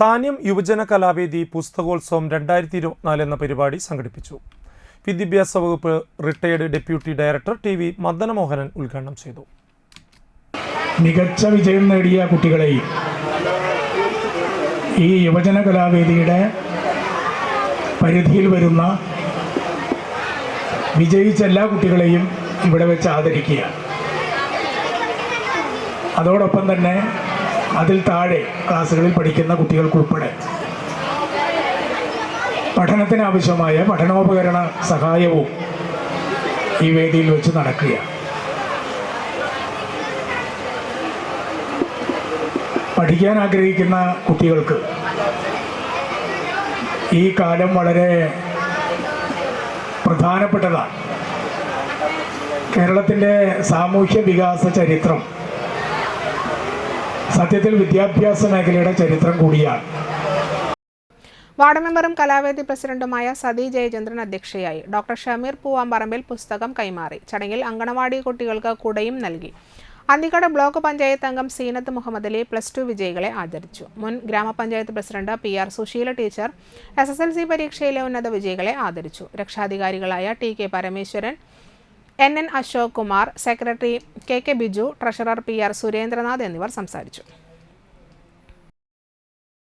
താന്യം യുവജന കലാവേദി പുസ്തകോത്സവം രണ്ടായിരത്തി ഇരുപത്തിനാല് എന്ന പരിപാടി സംഘടിപ്പിച്ചു. വിദ്യാഭ്യാസ വകുപ്പ് retired deputy director T V Madanamohanan ഉദ്ഘാടനം ചെയ്തു. മികച്ച വിജയം നേടിയ കുട്ടികളെ ഈ യുവജന കലാവേദിയുടെ പരിധിയിൽ വരുന്ന വിജയിച്ച എല്ലാ കുട്ടികളെയും ഇവിടെ വെച്ച് ആദരിക്കുക. അതോടൊപ്പം തന്നെ അതിൽ താഴെ ക്ലാസ്സുകളിൽ പഠിക്കുന്ന കുട്ടികൾക്കുൾപ്പെടെ. പഠനത്തിനാവശ്യമായ പഠനോപകരണ സഹായവും ഈ വേദിയിൽ വെച്ച് നടക്കുകയാണ്. പഠിക്കാൻ ആഗ്രഹിക്കുന്ന കുട്ടികൾക്ക് ഈ കാലം വളരെ പ്രധാനപ്പെട്ടതാണ്. കേരളത്തിന്റെ സാമൂഹ്യ വികാസ ചരിത്രം സത്യത്തിൽ വിദ്യാഭ്യാസ മേഖലയുടെ ചരിത്രം കൂടിയാണ്. വാർഡ് മെമ്പറും കലാവേദി പ്രസിഡന്റുമായ സതി ജയചന്ദ്രൻ അധ്യക്ഷയായി. ഡോക്ടർ ഷമീർ പൂവാമ്പറമ്പിൽ പുസ്തകം കൈമാറി. ചടങ്ങിൽ അങ്കണവാടി കുട്ടികൾക്ക് കുടയും നൽകി. അന്തിക്കട ബ്ലോക്ക് പഞ്ചായത്ത് അംഗം സീനത്ത് മുഹമ്മദ് അലി പ്ലസ് ടു വിജയികളെ ആദരിച്ചു. മുൻ ഗ്രാമപഞ്ചായത്ത് president P R Susheela teacher S S L C പരീക്ഷയിലെ ഉന്നത വിജയികളെ ആദരിച്ചു. രക്ഷാധികാരികളായ T K Parameswaran N N Ashok Kumar secretary K K Biju treasurer P R Surendranath എന്നിവർ സംസാരിച്ചു.